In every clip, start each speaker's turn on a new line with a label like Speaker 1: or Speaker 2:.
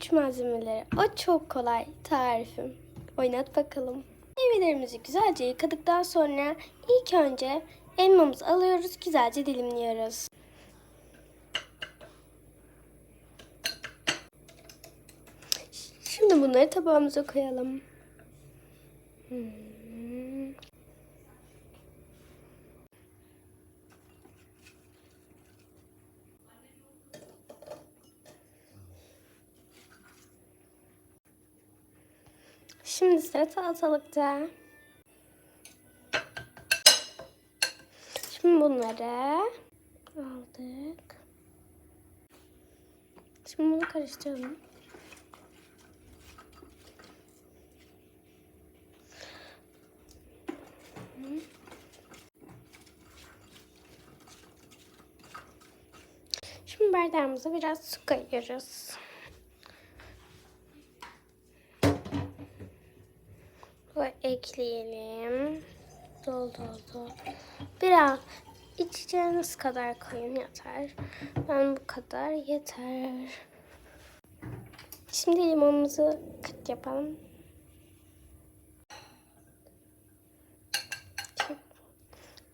Speaker 1: ipucu malzemeleri. O çok kolay tarifim. Oynat bakalım. Meyvelerimizi güzelce yıkadıktan sonra ilk önce elmamızı alıyoruz, güzelce dilimliyoruz. Şimdi bunları tabağımıza koyalım. Hmm. Şimdi sıra salatalıkta. Şimdi bunları aldık. Şimdi bunu karıştıralım. Şimdi bardağımıza biraz su koyuyoruz. Bu ekleyelim. Dol dol dol. Biraz içeceğiniz kadar koyun yeter. Ben bu kadar yeter. Şimdi limonumuzu kıt yapalım.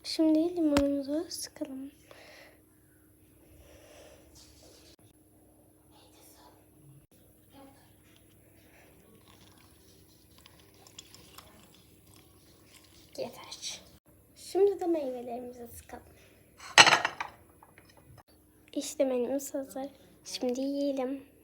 Speaker 1: Şimdi limonumuzu sıkalım. Yeter. Şimdi de meyvelerimizi sıkalım. İşte menümüz hazır. Şimdi yiyelim.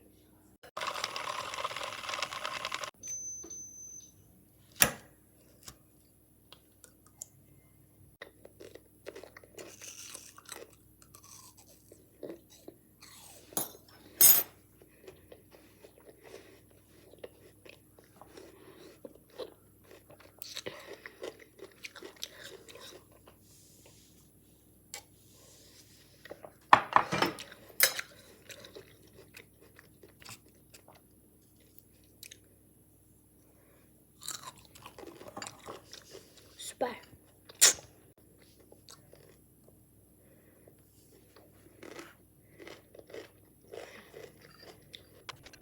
Speaker 1: Bye.